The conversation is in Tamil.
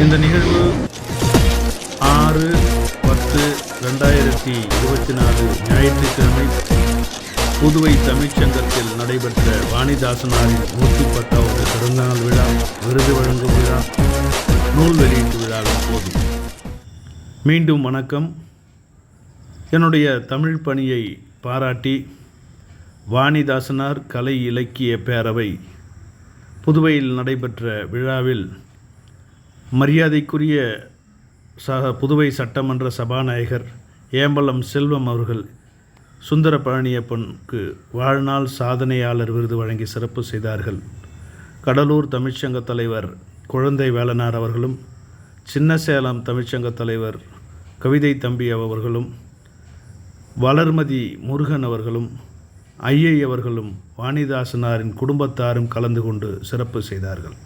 இந்த நிகழ்வு ஆறு பத்து ரெண்டாயிரத்தி இருபத்தி நாலு ஞாயிற்றுக்கிழமை புதுவை தமிழ்ச்சங்கத்தில் நடைபெற்ற வாணிதாசனாரின் நூற்றி பத்தாவது பிறந்தநாள் விழா விருது வழங்கும் விழா நூல் வெளியீட்டு விழாவின் போது. மீண்டும் வணக்கம். என்னுடைய தமிழ் பணியை பாராட்டி வாணிதாசனார் கலை இலக்கிய பேரவை புதுவையில் நடைபெற்ற விழாவில் மரியாதைக்குரிய சக புதுவை சட்டமன்ற சபாநாயகர் ஏம்பலம் செல்வம் அவர்கள் சுந்தர பழனியப்பனுக்கு வாழ்நாள் சாதனையாளர் விருது வழங்கி சிறப்பு செய்தார்கள். கடலூர் தமிழ்ச்சங்க தலைவர் குழந்தை வேலனார் அவர்களும் சின்னசேலம் தமிழ்ச்சங்க தலைவர் கவிதை தம்பி அவர்களும் வளர்மதி முருகன் அவர்களும் ஐயை அவர்களும் வாணிதாசனாரின் குடும்பத்தாரும் கலந்து கொண்டு சிறப்பு செய்தார்கள்.